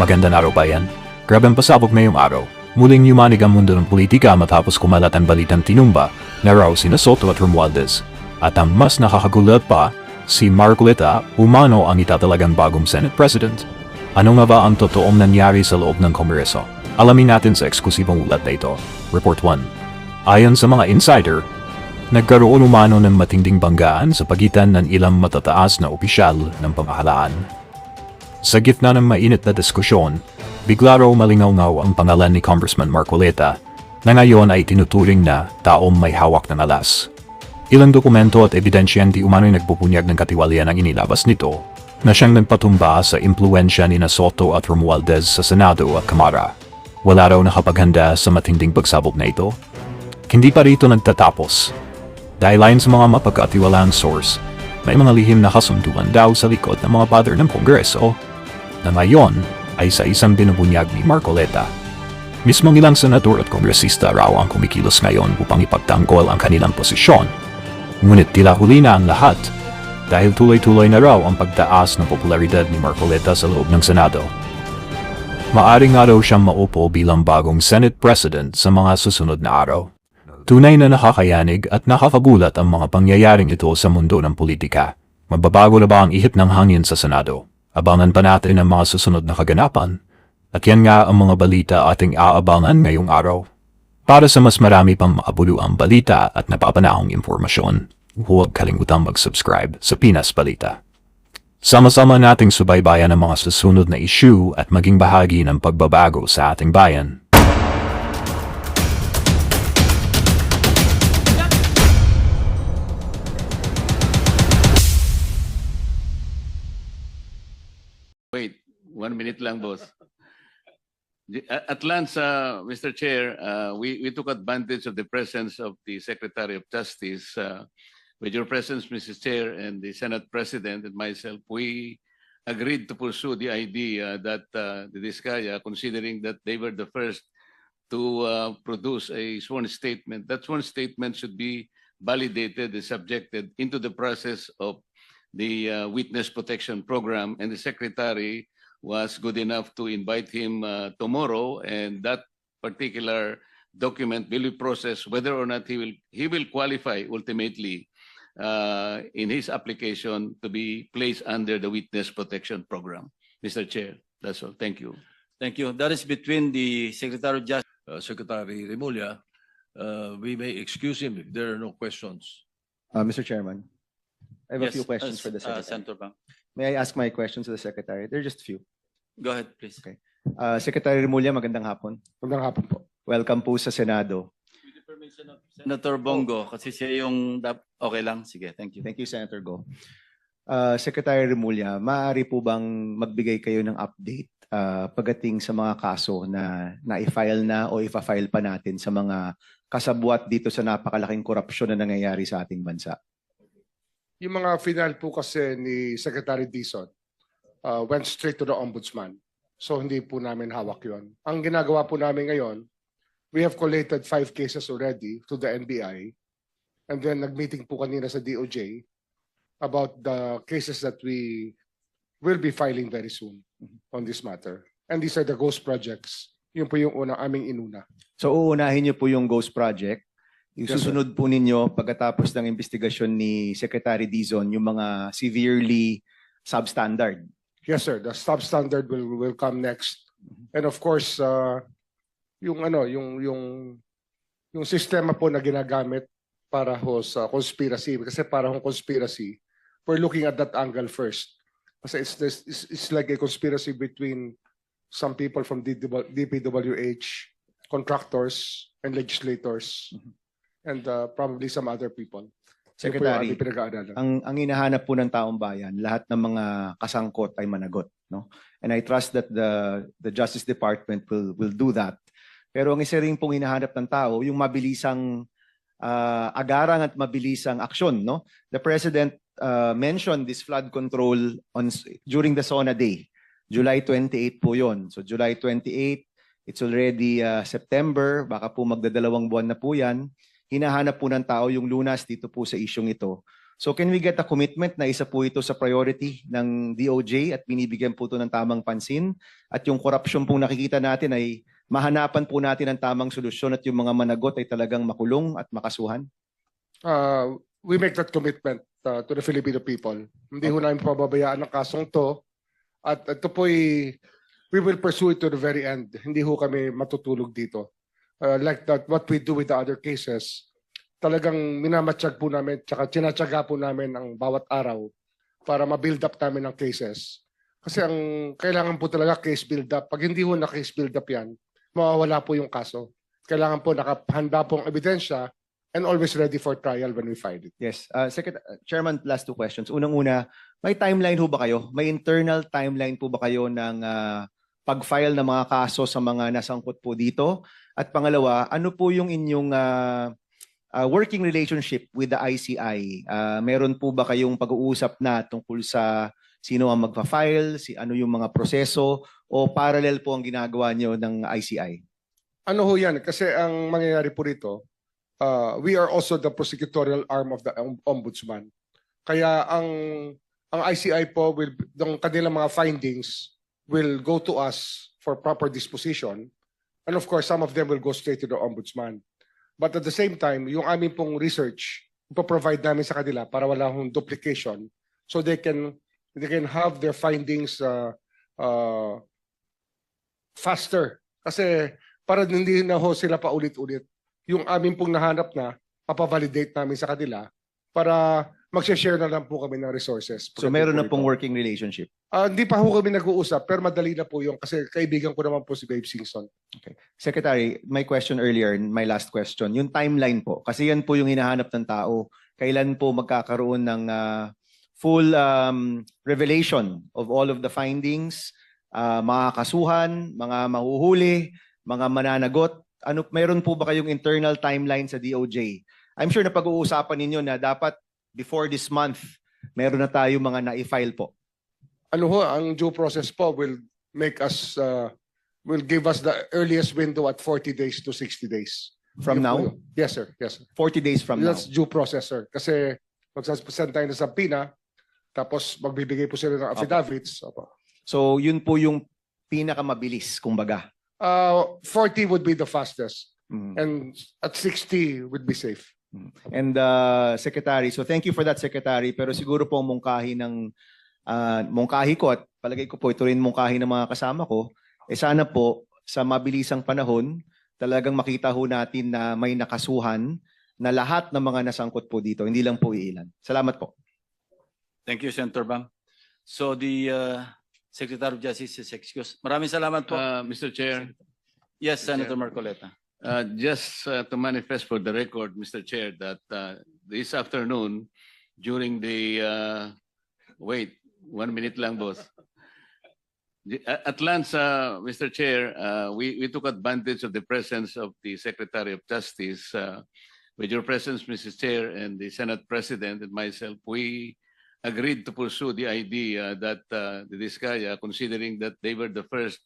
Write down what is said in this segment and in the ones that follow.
Magandang araw bayan. Grabe ang pasabog ngayong araw. Muling yumanig ang mundo ng politika matapos kumalat ang balitang tinumba na raw sina Soto at Romualdez. At ang mas nakakagulat pa, si Marcoleta umano ang itatalagang bagong Senate President. Ano nga ba ang totoong nangyari sa loob ng Kongreso? Alamin natin sa eksklusibong ulat na ito. Report 1. Ayon sa mga insider, nagkaroon umano ng matinding banggaan sa pagitan ng ilang matataas na opisyal ng pamahalaan. Sa gitna ng mainit na diskusyon, bigla raw malingaw ang pangalan ni Congressman Marcoleta na ngayon ay tinuturing na taong may hawak ng alas. Ilang dokumento at ebidensya hindi umano'y nagpupunyag ng katiwalian ang inilabas nito na siyang nagpatumba sa impluensya ni Soto at Romualdez sa Senado at Kamara. Wala raw nakapaghanda sa matinding pagsabog na ito. Hindi pa rito nagtatapos. Dahil ayon sa mga mapagkatiwalaang source, may mga lihim na kasunduan daw sa likod ng mga pader ng Kongreso na ngayon ay sa isang binubunyag ni Marcoleta. Mismong ilang senador at kongresista raw ang kumikilos ngayon upang ipagtanggol ang kanilang posisyon. Ngunit tila huli na ang lahat dahil tuloy-tuloy na raw ang pagtaas ng popularidad ni Marcoleta sa loob ng Senado. Maaring nga raw siyang maupo bilang bagong Senate President sa mga susunod na araw. Tunay na nakakayanig at nakakagulat ang mga pangyayaring ito sa mundo ng politika. Mababago na ba ang ihip ng hangin sa Senado? Abangan pa natin ang mga susunod na kaganapan. At yan nga ang mga balita ating aabangan ngayong araw. Para sa mas marami pang makabuluang balita at napapanahong impormasyon, huwag kalimutang mag-subscribe sa Pinas Balita. Sama-sama nating subaybayan ang mga susunod na issue at maging bahagi ng pagbabago sa ating bayan. One minute lang, boss. At Lance, uh, Mr. Chair, uh, we, we took advantage of the presence of the Secretary of Justice. uh, With your presence, Mrs. Chair, and the Senate President and myself, we agreed to pursue the idea that uh, the Diskaya, considering that they were the first to uh, produce a sworn statement, that sworn statement should be validated and subjected into the process of the uh, Witness Protection Program, and the Secretary was good enough to invite him uh, tomorrow, and that particular document will be processed, whether or not he will, he will qualify ultimately uh, in his application to be placed under the Witness Protection Program. Mr. Chair, that's all. Thank you. Thank you. That is between the Secretary of Justice. uh, Secretary Remulla, uh, we may excuse him if there are no questions. Uh, Mr. Chairman, I have a Yes, few questions uh, for the uh, Secretary. Senator Bang. May I ask my questions to the Secretary? They're just few. Go ahead, please. Okay. Uh, Secretary Remulla, magandang hapon. Magandang hapon po. Welcome po sa Senado. Senator Bongo, kasi siya yung, dap- okay lang, sige, thank you. Thank you, Senator Go. Uh, Secretary Remulla, maaari po bang magbigay kayo ng update uh, pagdating sa mga kaso na na-file na o ifa-file pa natin sa mga kasabwat dito sa napakalaking korupsyon na nangyayari sa ating bansa? Yung mga final po kasi ni Secretary Dizon uh, went straight to the Ombudsman. So hindi po namin hawak yon. Ang ginagawa po namin ngayon, we have collated five cases already to the NBI. And then nag-meeting po kanina sa DOJ about the cases that we will be filing very soon on this matter. And these are the ghost projects. Yun po yung unang aming inuna. So uunahin niyo po yung Ghost Project. Yes. Isusunod po ninyo pagkatapos ng investigasyon ni Secretary Dizon yung mga severely substandard. Yes, sir. The substandard will will come next. And of course, uh, yung ano, yung yung yung sistema po na ginagamit para ho sa conspiracy kasi para hong conspiracy, we're looking at that angle first. Kasi it's this it's, it's like a conspiracy between some people from DPWH, contractors and legislators, and uh, probably some other people. Secretary, ang ang hinahanap po ng taong bayan, lahat ng mga kasangkot ay managot, no? And I trust that the the Justice Department will will do that. Pero ang isa rin pong hinahanap ng tao, yung mabilisang ah, agarang at mabilisang aksyon, no? The President ah, mentioned this flood control on during the SONA day. July 28 po 'yon. So July 28, it's already ah, September, baka po magdadalawang buwan na po 'yan hinahanap po ng tao yung lunas dito po sa isyong ito. So can we get a commitment na isa po ito sa priority ng DOJ at binibigyan po ito ng tamang pansin at yung corruption pong nakikita natin ay mahanapan po natin ang tamang solusyon at yung mga managot ay talagang makulong at makasuhan? Uh, we make that commitment uh, to the Filipino people. Hindi ho namin pababayaan ang kasong to. At ito po we will pursue it to the very end. Hindi ho kami matutulog dito. Uh, like that, what we do with the other cases, talagang minamatsyag po namin, tsaka tinatsaga po namin ang bawat araw para ma-build up namin ang cases. Kasi ang kailangan po talaga case build up. Pag hindi ho na case build up yan, mawawala po yung kaso. Kailangan po nakahanda pong ebidensya and always ready for trial when we find it. Yes. Uh, Secret- uh, Chairman, last two questions. Unang-una, may timeline ho ba kayo? May internal timeline po ba kayo ng ah, pag-file ng mga kaso sa mga nasangkot po dito? At pangalawa, ano po yung inyong ah, ah, working relationship with the ICI? Ah, meron po ba kayong pag-uusap na tungkol sa sino ang magpa-file, si ano yung mga proseso o parallel po ang ginagawa niyo ng ICI? Ano ho yan? Kasi ang mangyayari po rito, uh, we are also the prosecutorial arm of the om- ombudsman. Kaya ang ang ICI po will ng kanilang mga findings will go to us for proper disposition. And of course, some of them will go straight to the ombudsman. But at the same time, yung aming pong research, ipo-provide namin sa kanila para wala hong duplication so they can they can have their findings uh, uh, faster. Kasi para hindi na ho sila pa ulit-ulit. Yung amin pong nahanap na, papavalidate namin sa kanila para mag-share na lang po kami ng resources. So meron na pong working relationship. Ah, hindi pa ho kami nag-uusap, pero madali na po yung kasi kaibigan ko naman po si Babe Singson. Secretary, my question earlier, my last question, yung timeline po, kasi yan po yung hinahanap ng tao. Kailan po magkakaroon ng ah, full um, revelation of all of the findings, ah, mga kasuhan, mga mahuhuli, mga mananagot? Ano, meron po ba kayong internal timeline sa DOJ? I'm sure na pag-uusapan ninyo na dapat before this month, meron na tayo mga na-file po. Ano ho, ang due process po will make us, uh, will give us the earliest window at 40 days to 60 days. From Yun po now? yun. Yes, sir. Yes, sir. 40 days from now. That's due process, sir. Kasi magsasend tayo ng sampina, tapos magbibigay po sila ng affidavits. Opo. So yun po yung pinakamabilis, kumbaga. Uh, 40 would be the fastest, Mm. and at 60 would be safe. And uh, Secretary, so thank you for that Secretary, pero siguro po ang mungkahi ng uh, mungkahi ko at palagay ko po ito rin mungkahi ng mga kasama ko, eh sana po sa mabilisang panahon talagang makita ho natin na may nakasuhan na lahat ng mga nasangkot po dito, hindi lang po iilan. Salamat po. Thank you, Senator Bang. So the uh, Secretary of Justice is excused. Maraming salamat po. Uh, Mr. Chair, Yes, Senator Marcoleta. Uh, just uh, to manifest for the record, Mr. Chair, that uh, this afternoon, during the, uh, wait, one minute lang, boss. The- At Lance, uh, Mr. Chair, uh, we, we took advantage of the presence of the Secretary of Justice. uh, With your presence, Mrs. Chair, and the Senate President and myself, we agreed to pursue the idea that uh, the Diskaya, considering that they were the first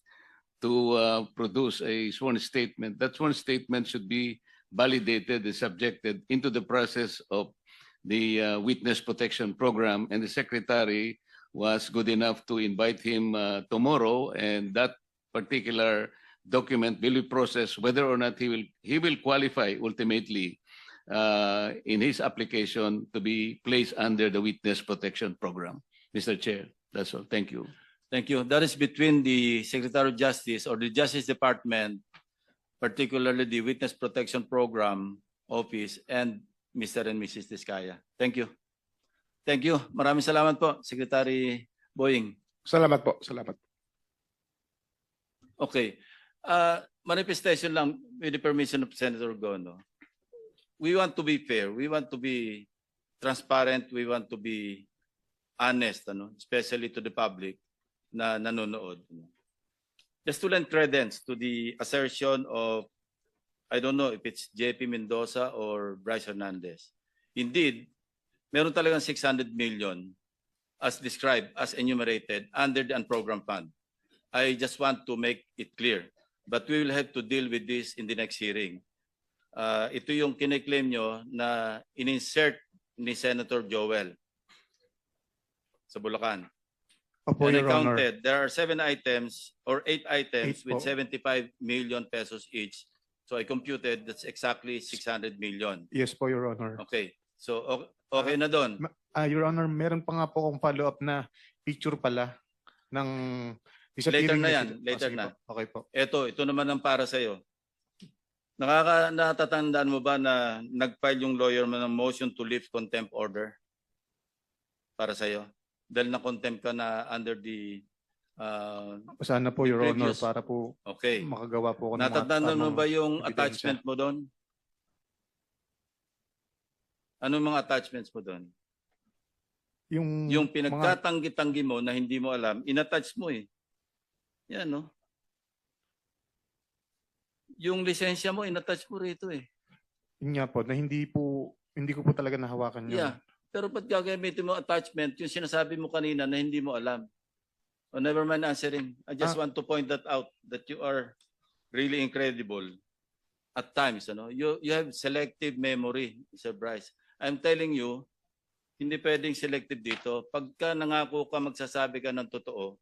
to uh, produce a sworn statement. That sworn statement should be validated and subjected into the process of the uh, witness protection program. And the secretary was good enough to invite him uh, tomorrow, and that particular document will be processed whether or not he will he will qualify ultimately uh, in his application to be placed under the witness protection program. Mr. Chair, that's all. Thank you. Thank you. That is between the Secretary of Justice or the Justice Department, particularly the Witness Protection Program Office and Mr. and Mrs. Diskaya. Thank you. Thank you. Maraming salamat po, Secretary Boying. Salamat po. Salamat. Okay. Uh, manifestation lang with the permission of Senator Gono. We want to be fair. We want to be transparent. We want to be honest, ano, especially to the public na nanonood. ano. Just to lend credence to the assertion of, I don't know if it's JP Mendoza or Bryce Hernandez. Indeed, meron talagang 600 million as described, as enumerated under the unprogrammed fund. I just want to make it clear. But we will have to deal with this in the next hearing. Uh, ito yung kiniklaim nyo na in-insert ni Senator Joel sa Bulacan. Opo, And I Your Honor. counted, there are seven items or eight items Eight with po. 75 million pesos each. So I computed that's exactly 600 million. Yes po, Your Honor. Okay. So o- okay na doon. Ah, Your Honor, meron pa nga po akong follow-up na picture pala ng Later disappearing na yan, message. Ah, later sige na. po. Okay po. Ito, ito naman ang para sa iyo. Nakaka natatandaan mo ba na nag-file yung lawyer mo ng motion to lift contempt order para sa iyo? Dahil na contempt ka na under the uh, Sana po, Your Honor, Previous. para po okay. makagawa po ako ng mga Natatandaan mo tamang- ba yung ebidensya. attachment mo doon? Anong mga attachments mo doon? Yung, Yung mga- pinagtatanggi-tanggi mo na hindi mo alam, inattach mo eh. Yan no? Yung lisensya mo, inattach mo rito eh. Yun nga po, na hindi po, hindi ko po talaga nahawakan yun. Yeah. Pero ba't gagamitin mo attachment yung sinasabi mo kanina na hindi mo alam? Oh, never mind answering. I just Ah. want to point that out that you are really incredible at times. Ano? You, you have selective memory, Mr. Bryce. I'm telling you, hindi pwedeng selective dito. Pagka nangako ka, magsasabi ka ng totoo,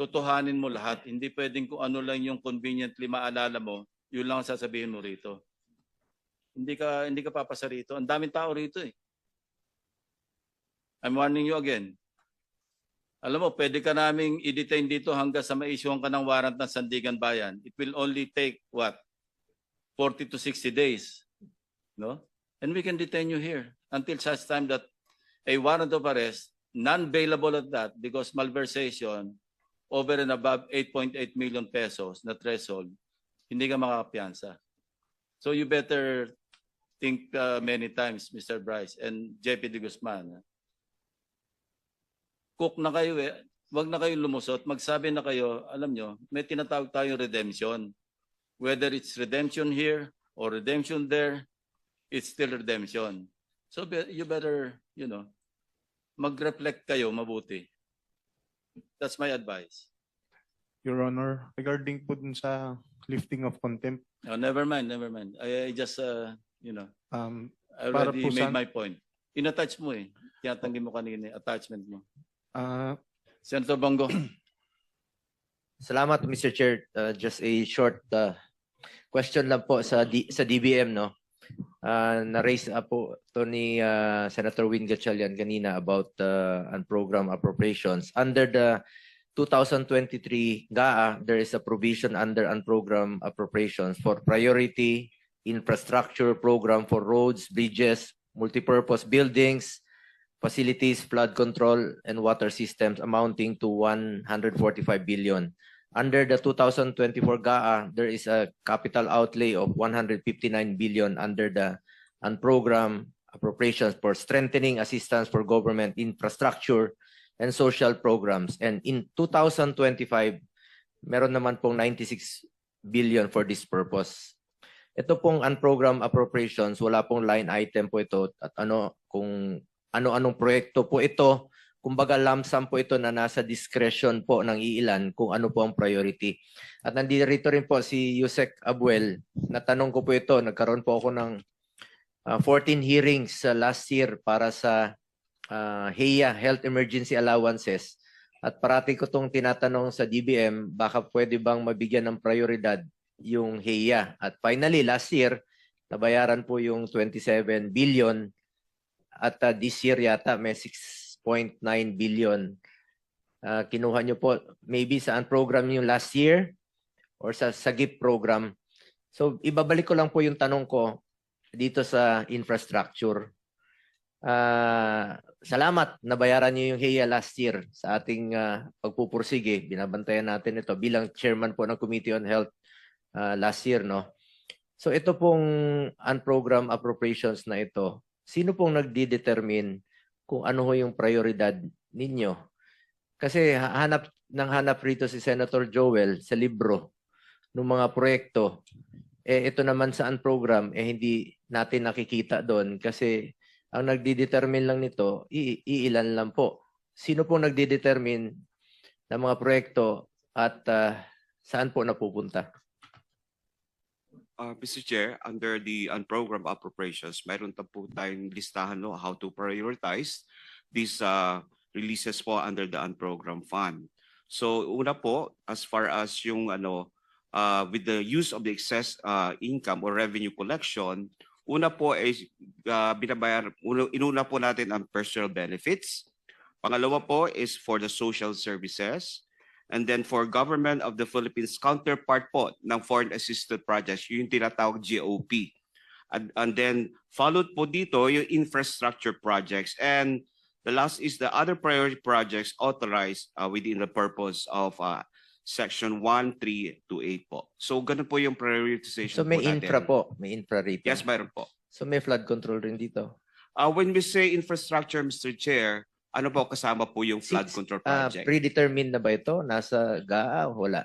totohanin mo lahat. Hindi pwedeng kung ano lang yung conveniently maalala mo, yun lang ang sasabihin mo rito. Hindi ka hindi ka papasa rito. Ang daming tao rito eh. I'm warning you again. Alam mo, pwede ka naming i-detain dito hanggang sa ma-issuean ka ng warrant ng Sandigan Bayan. It will only take what? 40 to 60 days. No? And we can detain you here until such time that a warrant of arrest, non-bailable at that because malversation over and above 8.8 million pesos na threshold, hindi ka makakapiyansa. So you better think uh, many times, Mr. Bryce and JP De Guzman. Cook na kayo eh. Huwag na kayong lumusot. Magsabi na kayo, alam nyo, may tinatawag tayong redemption. Whether it's redemption here or redemption there, it's still redemption. So be- you better, you know, mag-reflect kayo mabuti. That's my advice. Your Honor, regarding po dun sa lifting of contempt, No, never mind, never mind. I, I just, uh, you know, um, I Para already po made sa- my point. In-attach mo eh. Tinatanggi mo kanina, attachment mo. Ah, Senator Bongo. Salamat Mr. Chair. Uh, just a short uh, question lang po sa D- sa DBM no. Uh, na-raise up po to ni uh, Senator Win Gatchalian kanina about uh, program appropriations. Under the 2023 GAA, there is a provision under unprogram appropriations for priority infrastructure program for roads, bridges, multipurpose buildings, facilities, flood control, and water systems amounting to 145 billion. Under the 2024 GAA, there is a capital outlay of 159 billion under the unprogram appropriations for strengthening assistance for government infrastructure and social programs. And in 2025, meron naman pong 96 billion for this purpose. Ito pong appropriations, wala pong line item po ito at ano kung ano-anong proyekto po ito. Kumbaga lump po ito na nasa discretion po ng iilan kung ano po ang priority. At nandito rin po si Yusek Abuel. Natanong ko po ito, nagkaroon po ako ng ah, 14 hearings sa last year para sa ah, HEA, Health Emergency Allowances. At parati ko itong tinatanong sa DBM, baka pwede bang mabigyan ng prioridad yung HEA. At finally, last year, nabayaran po yung 27 billion at uh, this year yata may 6.9 billion. Uh, kinuha nyo po maybe saan program yung last year or sa sa GIP program. So ibabalik ko lang po yung tanong ko dito sa infrastructure. Uh, salamat nabayaran niyo yung HEA last year sa ating uh, pagpupursige. Binabantayan natin ito bilang chairman po ng Committee on Health uh, last year no. So ito pong unprogram appropriations na ito sino pong nagdi-determine kung ano ho yung prioridad ninyo? Kasi ha- hanap ng hanap rito si Senator Joel sa libro ng mga proyekto. Eh ito naman sa program eh hindi natin nakikita doon kasi ang nagdi-determine lang nito iilan lang po. Sino pong nagdi-determine ng mga proyekto at ah, saan po napupunta? Uh, Mr. Chair, under the unprogrammed appropriations, mayroon pa po tayong listahan no, how to prioritize these uh, releases po under the unprogrammed fund. So una po, as far as yung ano, uh, with the use of the excess uh, income or revenue collection, una po ay uh, binabayar, una, inuna po natin ang personal benefits. Pangalawa po is for the social services. And then for government of the Philippines counterpart po ng foreign assisted projects, yung tinatawag GOP. And, and then followed po dito yung infrastructure projects. And the last is the other priority projects authorized uh, within the purpose of uh, section 1, 3 to 8 po. So ganun po yung prioritization So may po natin. infra po, may infra rito. Yes, mayroon po. So may flood control rin dito. Uh, when we say infrastructure, Mr. Chair, ano po kasama po yung flood control Ah, project? predetermined na ba ito? Nasa GAA o wala?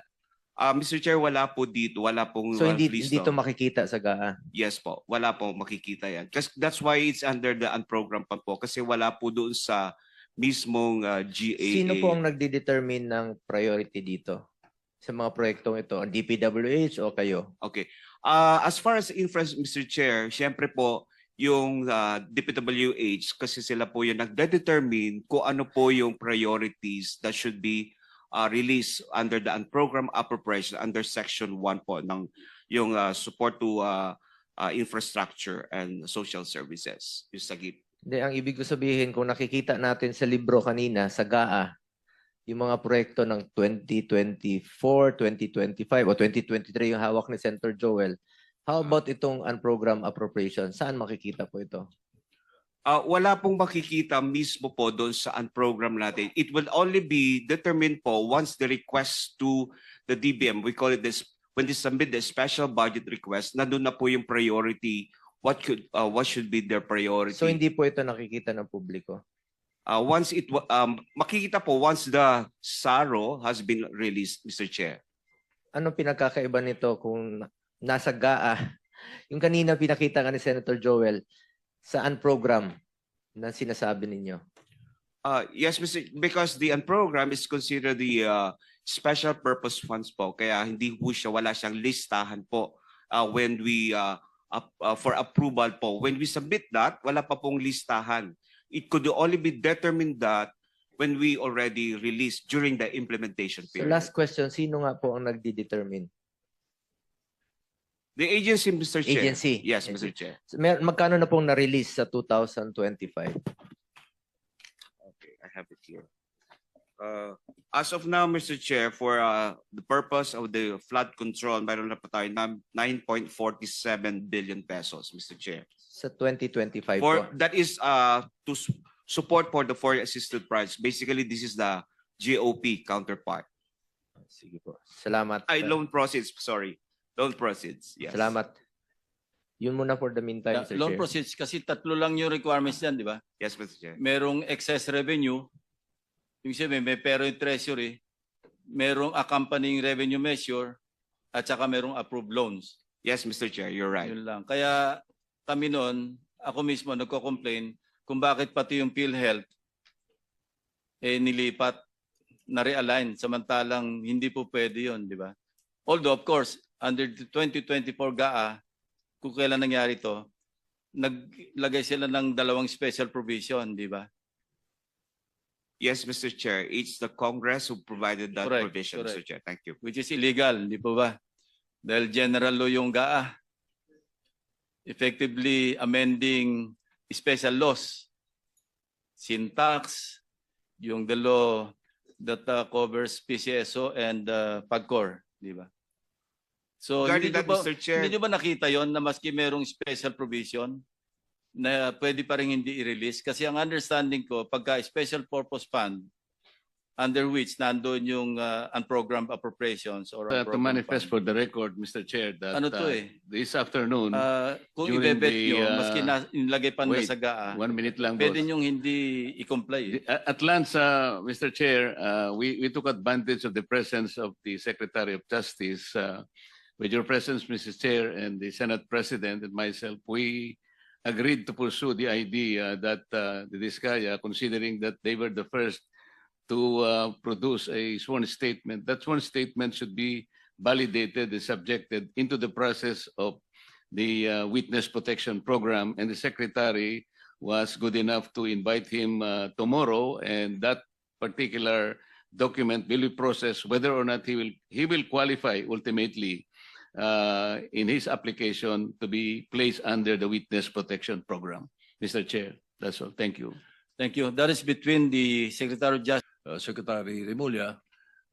Uh, Mr. Chair, wala po dito. Wala pong So uh, hindi listo. hindi ito makikita sa GAA. Yes po, wala po makikita yan. Kasi that's why it's under the unprogrammed pa po kasi wala po doon sa mismong uh, GAA. Sino po ang nagde-determine ng priority dito? Sa mga proyektong ito, ang DPWH o kayo? Okay. Uh, as far as infra, Mr. Chair, syempre po yung uh, DPWH kasi sila po yung nagde-determine kung ano po yung priorities that should be uh, released under the unprogrammed appropriation under section 1 po ng yung uh, support to uh, uh, infrastructure and social services. Yung SAGIP. Hindi, ang ibig ko sabihin, kung nakikita natin sa libro kanina, sa GAA, yung mga proyekto ng 2024, 2025, o 2023 yung hawak ni Senator Joel, how about itong unprogrammed appropriation? Saan makikita po ito? Uh, wala pong makikita mismo po doon sa unprogram natin. It will only be determined po once the request to the DBM, we call it this, when they submit the special budget request, na doon na po yung priority, what could, uh, what should be their priority. So hindi po ito nakikita ng publiko. Uh, once it, um, makikita po once the SARO has been released, Mr. Chair. Anong pinagkakaiba nito kung nasa GAA? Yung kanina pinakita ka ni Senator Joel, sa unprogram na sinasabi ninyo. Uh, yes, Mr. Because the unprogram is considered the uh, special purpose funds po. Kaya hindi po siya, wala siyang listahan po uh, when we, uh, up, uh, for approval po. When we submit that, wala pa pong listahan. It could only be determined that when we already release during the implementation So period. last question, sino nga po ang nagdi-determine? The agency, Mr. Chair. Agency. Yes, Mr. Chair. So, mer- magkano na pong na-release sa 2025? Okay, I have it here. Uh, as of now, Mr. Chair, for uh, the purpose of the flood control, mayroon na pa tayo na 9.47 billion pesos, Mr. Chair. Sa 2025 For, po. that is uh, to s- support for the foreign assisted projects. Basically, this is the GOP counterpart. Sige po. Salamat. Ay, loan proceeds, sorry. Loan proceeds, yes. Salamat. Yun muna for the meantime, Yeah, Sir Loan Chair. proceeds, kasi tatlo lang yung requirements niyan, di ba? Yes, Mr. Chair. Merong excess revenue, yung sabihin, may pero yung treasury, merong accompanying revenue measure, at saka merong approved loans. Yes, Mr. Chair, you're right. Yun lang. Kaya kami noon, ako mismo nagko-complain kung bakit pati yung PhilHealth eh nilipat na realign samantalang hindi po pwede yun, di ba? Although of course, under the 2024 GAA, kung kailan nangyari to, naglagay sila ng dalawang special provision, di ba? Yes, Mr. Chair, it's the Congress who provided that Correct, provision, Mr. correct. Chair. Thank you. Which is illegal, di po ba? Dahil general law yung GAA. Effectively amending special laws. Syntax, yung the law that uh, covers PCSO and uh, PAGCOR, di ba? So Regarding hindi nyo that, ba, Mr. Chair, hindi nyo ba nakita yon na maski merong special provision na pwede pa rin hindi i-release? Kasi ang understanding ko, pagka special purpose fund, under which nandoon yung uh, unprogrammed appropriations or Uh, to unprogrammed manifest fund. for the record, Mr. Chair, that Ano to uh, eh? this afternoon, Ah, kung during ibebet the, nyo, uh, maski na, inilagay pa na wait, sa GAA, one minute lang, pwede boss. nyong hindi i-comply. eh. The- At Lance, uh, Mr. Chair, uh, we, we took advantage of the presence of the Secretary of Justice. uh, With your presence, Mrs. Chair, and the Senate President and myself, we agreed to pursue the idea that uh, the Diskaya, considering that they were the first to uh, produce a sworn statement, that sworn statement should be validated and subjected into the process of the uh, witness protection program, and the secretary was good enough to invite him uh, tomorrow, and that particular document will be processed whether or not he will he will qualify ultimately uh, in his application to be placed under the witness protection program. Mr. Chair, that's all. Thank you. Thank you. That is between the Secretary of Justice Uh, Secretary Remulla,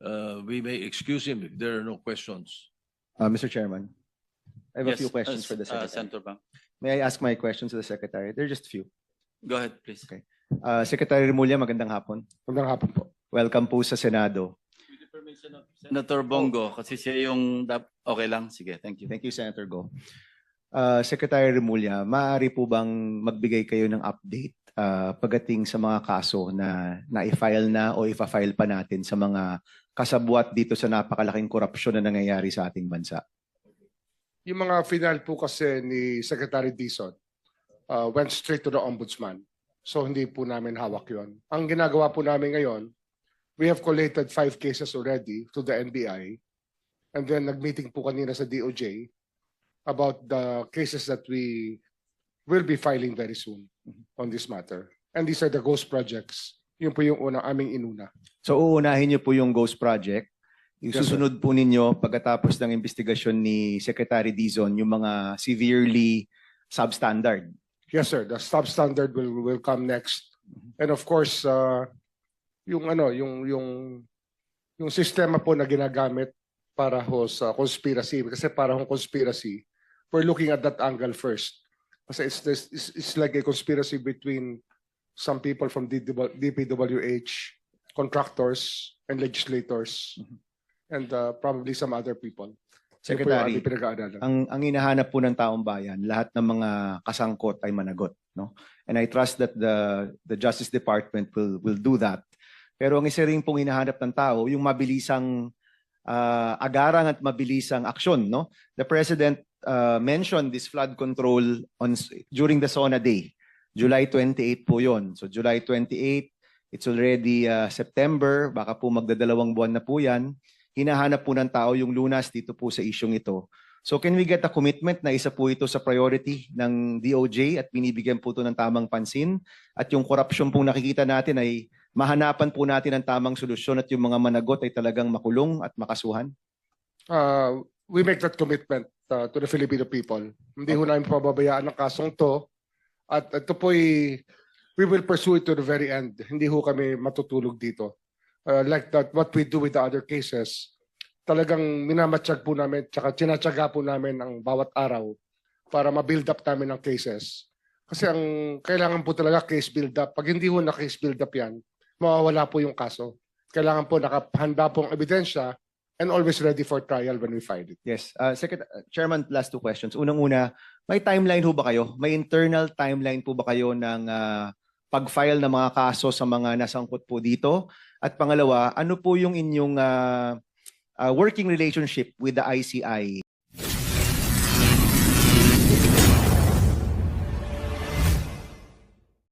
uh, we may excuse him if there are no questions. Uh, Mr. Chairman, I have a Yes, few questions uh, for the uh, Secretary. Senator Bang. May I ask my questions to the Secretary? They're just few. Go ahead, please. Okay. Uh, Secretary Remulla, magandang hapon. Magandang hapon po. Welcome po sa Senado. With the permission of Senator Bongo, kasi siya yung, dap- okay lang, sige, thank you. Thank you, Senator Go. Uh, Secretary Remulla, maaari po bang magbigay kayo ng update uh, pagdating sa mga kaso na na-file na o ifa-file pa natin sa mga kasabwat dito sa napakalaking korupsyon na nangyayari sa ating bansa? Yung mga final po kasi ni Secretary Dizon uh, went straight to the Ombudsman. So hindi po namin hawak yon. Ang ginagawa po namin ngayon, we have collated five cases already to the NBI. And then nag-meeting po kanina sa DOJ about the cases that we will be filing very soon on this matter. And these are the ghost projects. Yun po yung unang aming inuna. So uunahin niyo po yung Ghost Project. Yes, sir. Isusunod po ninyo pagkatapos ng investigasyon ni Secretary Dizon yung mga severely substandard. Yes, sir. The substandard will will come next. And of course, uh, yung ano, yung yung yung sistema po na ginagamit para ho sa conspiracy kasi para hong conspiracy, we're looking at that angle first. Kasi it's, this- it's, it's like a conspiracy between some people from DPW DPWH, contractors, and legislators, and uh, probably some other people. Secretary, ang ang hinahanap po ng taong bayan, lahat ng mga kasangkot ay managot, no? And I trust that the the Justice Department will will do that. Pero ang isa rin pong hinahanap ng tao, yung mabilisang ah, agarang at mabilisang aksyon, no? The President ah, mentioned this flood control on during the SONA day. July 28 po 'yon. So July 28, it's already ah, September, baka po magdadalawang buwan na po 'yan hinahanap po ng tao yung lunas dito po sa isyong ito. So can we get a commitment na isa po ito sa priority ng DOJ at binibigyan po ito ng tamang pansin at yung korupsyon pong nakikita natin ay mahanapan po natin ang tamang solusyon at yung mga managot ay talagang makulong at makasuhan? uh, we make that commitment uh, to the Filipino people. Hindi ho namin pababayaan ang kasong to. At ito po we will pursue it to the very end. Hindi ho kami matutulog dito. Uh, like that, what we do with the other cases, talagang minamatsyag po namin, tsaka tinatsaga po namin ang bawat araw para ma-build up namin ang cases. Kasi ang kailangan po talaga case build up. Pag hindi ho na case build up yan, mawawala po yung kaso. Kailangan po nakahanda pong ebidensya and always ready for trial when we find it. Yes. Uh, Secret- uh, Chairman, last two questions. Unang-una, may timeline ho ba kayo? May internal timeline po ba kayo ng ah, pag-file ng mga kaso sa mga nasangkot po dito? At pangalawa, ano po yung inyong ah, ah, working relationship with the ICI